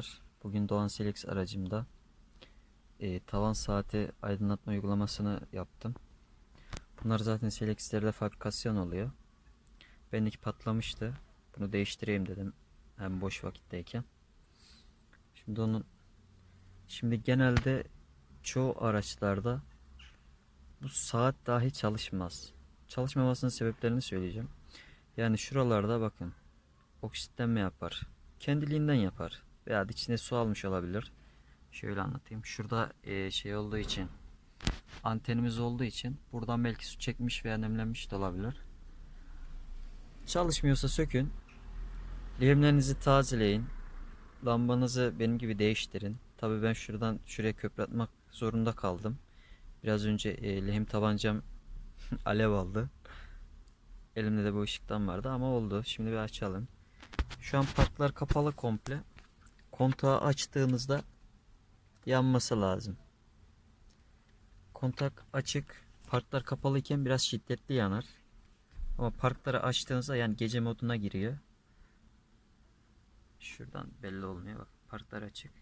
arkadaşlar. Bugün Doğan Selix aracımda e, tavan saati aydınlatma uygulamasını yaptım. Bunlar zaten Selex'lerde fabrikasyon oluyor. Bendeki patlamıştı. Bunu değiştireyim dedim. Hem boş vakitteyken. Şimdi onun şimdi genelde çoğu araçlarda bu saat dahi çalışmaz. Çalışmamasının sebeplerini söyleyeceğim. Yani şuralarda bakın oksitlenme yapar. Kendiliğinden yapar. Veya içine su almış olabilir. Şöyle anlatayım. Şurada e, şey olduğu için antenimiz olduğu için buradan belki su çekmiş veya nemlenmiş de olabilir. Çalışmıyorsa sökün. Lehimlerinizi tazeleyin. Lambanızı benim gibi değiştirin. Tabi ben şuradan şuraya köpürtmek zorunda kaldım. Biraz önce e, lehim tabancam alev aldı. Elimde de bu ışıktan vardı ama oldu. Şimdi bir açalım. Şu an parklar kapalı komple. Kontağı açtığınızda yanması lazım. Kontak açık, parklar kapalıyken biraz şiddetli yanar. Ama parkları açtığınızda yani gece moduna giriyor. Şuradan belli olmuyor bak. Parklar açık.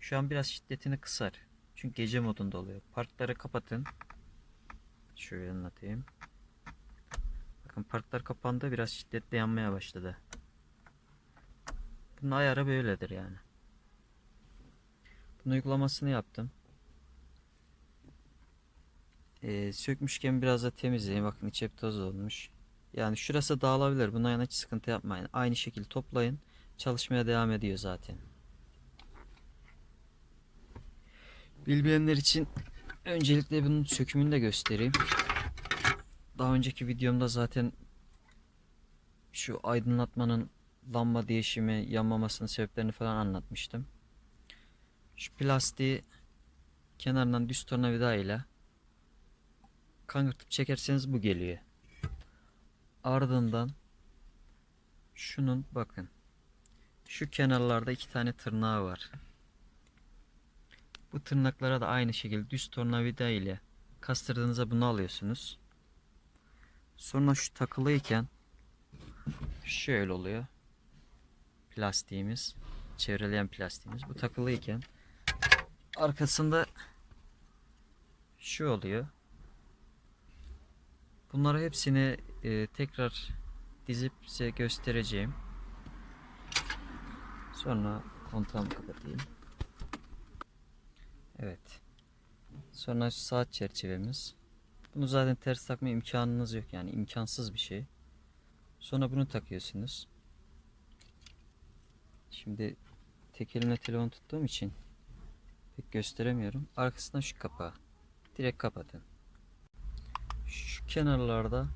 Şu an biraz şiddetini kısar. Çünkü gece modunda oluyor. Parkları kapatın. Şöyle anlatayım. Bakın parklar kapandı biraz şiddetli yanmaya başladı. Bunun ayarı böyledir yani. Bunun uygulamasını yaptım. Ee, sökmüşken biraz da temizleyin. Bakın içi hep toz olmuş. Yani şurası dağılabilir. Buna yana hiç sıkıntı yapmayın. Aynı şekilde toplayın. Çalışmaya devam ediyor zaten. Bilmeyenler için öncelikle bunun sökümünü de göstereyim. Daha önceki videomda zaten şu aydınlatmanın lamba değişimi, yanmamasının sebeplerini falan anlatmıştım. Şu plastiği kenarından düz tornavida ile kangırtıp çekerseniz bu geliyor. Ardından şunun bakın şu kenarlarda iki tane tırnağı var. Bu tırnaklara da aynı şekilde düz tornavida ile kastırdığınızda bunu alıyorsunuz. Sonra şu takılıyken şöyle oluyor. Plastiğimiz, çevreleyen plastiğimiz. Bu takılıyken arkasında şu oluyor. Bunları hepsini e, tekrar dizip size göstereceğim. Sonra kontağımı kapatayım. Evet. Sonra şu saat çerçevemiz. Bunu zaten ters takma imkanınız yok yani imkansız bir şey. Sonra bunu takıyorsunuz. Şimdi tek elimle telefon tuttuğum için pek gösteremiyorum. Arkasından şu kapağı. Direkt kapatın. Şu kenarlarda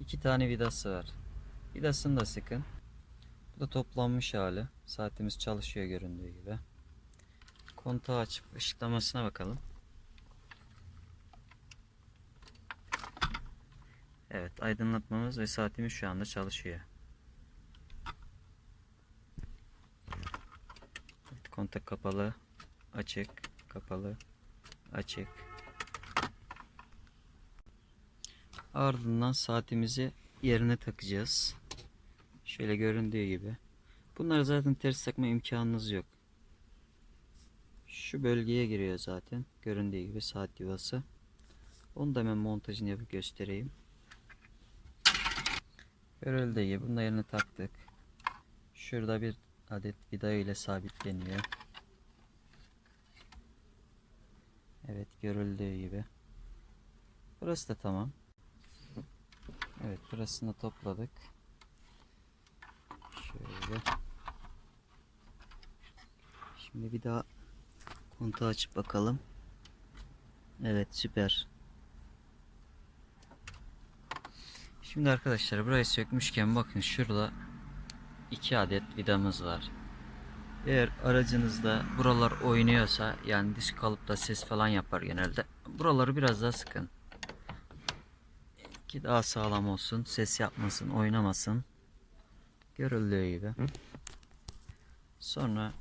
iki tane vidası var. Vidasını da sıkın. Bu da toplanmış hali. Saatimiz çalışıyor göründüğü gibi. Kontağı açıp ışıklamasına bakalım. Evet aydınlatmamız ve saatimiz şu anda çalışıyor. Evet, kontak kapalı, açık, kapalı, açık. Ardından saatimizi yerine takacağız. Şöyle göründüğü gibi. Bunları zaten ters takma imkanınız yok. Şu bölgeye giriyor zaten. Göründüğü gibi saat yuvası. Onu da hemen montajını yapıp göstereyim. Görüldüğü gibi bunun da yerine taktık. Şurada bir adet vida ile sabitleniyor. Evet görüldüğü gibi. Burası da tamam. Evet burasını topladık. Şöyle. Şimdi bir daha kontağı açıp bakalım. Evet süper. Şimdi arkadaşlar burayı sökmüşken bakın şurada iki adet vidamız var. Eğer aracınızda buralar oynuyorsa yani disk kalıp da ses falan yapar genelde. Buraları biraz daha sıkın. Ki daha sağlam olsun. Ses yapmasın, oynamasın. Görüldüğü gibi. Sonra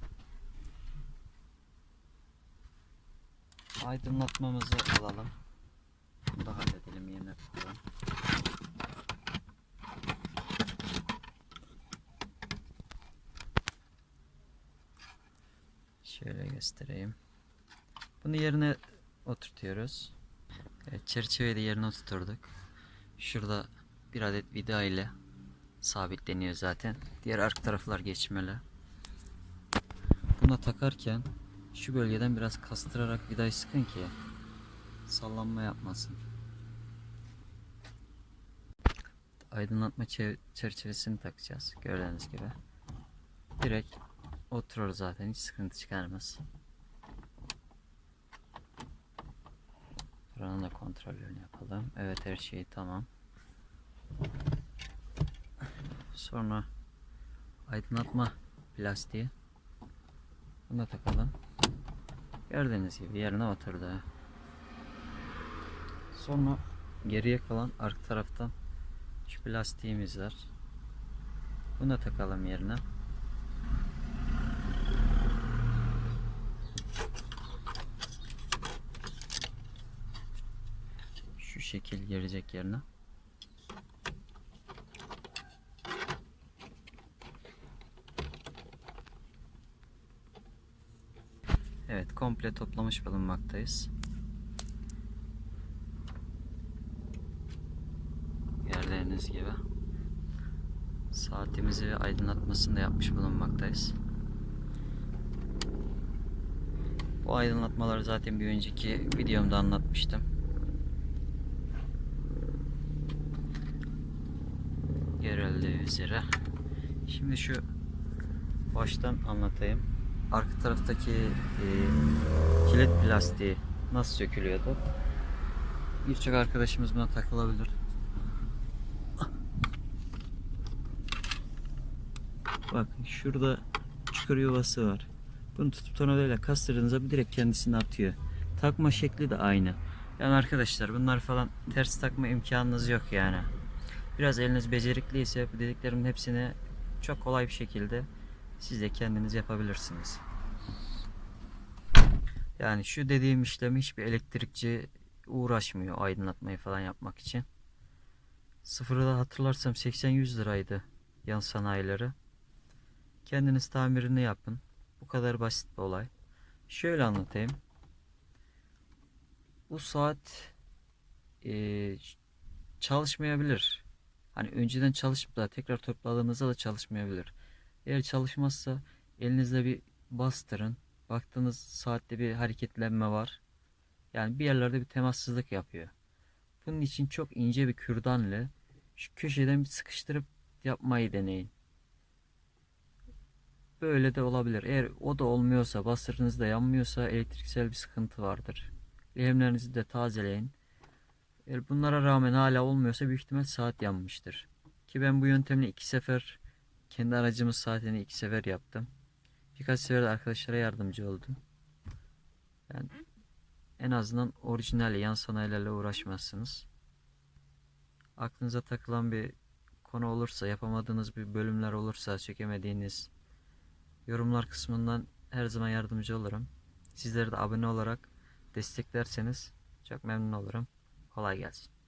aydınlatmamızı alalım. Bunu da halledelim yerine koyalım. Şöyle göstereyim. Bunu yerine oturtuyoruz. Evet, çerçeveyi de yerine oturturduk. Şurada bir adet vida ile sabitleniyor zaten. Diğer arka taraflar geçmeli. Buna takarken şu bölgeden biraz kastırarak vidayı sıkın ki sallanma yapmasın. Aydınlatma çe- çerçevesini takacağız gördüğünüz gibi. Direkt oturur zaten hiç sıkıntı çıkarmaz. Buranın da kontrollerini yapalım. Evet her şey tamam. Sonra aydınlatma plastiği. Bunu da takalım. Gördüğünüz gibi yerine oturdu. Sonra geriye kalan arka taraftan şu plastiğimiz var. Bunu da takalım yerine. Şu şekil girecek yerine. Evet komple toplamış bulunmaktayız. Gördüğünüz gibi saatimizi ve aydınlatmasını da yapmış bulunmaktayız. Bu aydınlatmaları zaten bir önceki videomda anlatmıştım. Görüldüğü üzere. Şimdi şu baştan anlatayım. Arka taraftaki e, kilit plastiği nasıl sökülüyordu? Birçok arkadaşımız buna takılabilir. Bak şurada çukur yuvası var. Bunu tutup tornavidayla kastırdığınızda direkt kendisini atıyor. Takma şekli de aynı. Yani arkadaşlar bunlar falan ters takma imkanınız yok yani. Biraz eliniz becerikliyse bu dediklerimin hepsini çok kolay bir şekilde siz de kendiniz yapabilirsiniz. Yani şu dediğim işlemi hiçbir elektrikçi uğraşmıyor aydınlatmayı falan yapmak için. Sıfırı da hatırlarsam 80-100 liraydı yan sanayileri. Kendiniz tamirini yapın. Kadar basit bir olay. Şöyle anlatayım. Bu saat eee, çalışmayabilir. Hani önceden çalışıp da tekrar topladığınızda da çalışmayabilir. Eğer çalışmazsa elinizde bir bastırın. Baktığınız saatte bir hareketlenme var. Yani bir yerlerde bir temassızlık yapıyor. Bunun için çok ince bir kürdan ile şu köşeden bir sıkıştırıp yapmayı deneyin. Böyle de olabilir. Eğer o da olmuyorsa, bastırınız da yanmıyorsa elektriksel bir sıkıntı vardır. Lehimlerinizi de tazeleyin. Eğer bunlara rağmen hala olmuyorsa büyük ihtimal saat yanmıştır. Ki ben bu yöntemle iki sefer kendi aracımız saatini iki sefer yaptım. Birkaç sefer de arkadaşlara yardımcı oldum. Yani en azından orijinal yan sanayilerle uğraşmazsınız. Aklınıza takılan bir konu olursa, yapamadığınız bir bölümler olursa, sökemediğiniz yorumlar kısmından her zaman yardımcı olurum. Sizleri de abone olarak desteklerseniz çok memnun olurum. Kolay gelsin.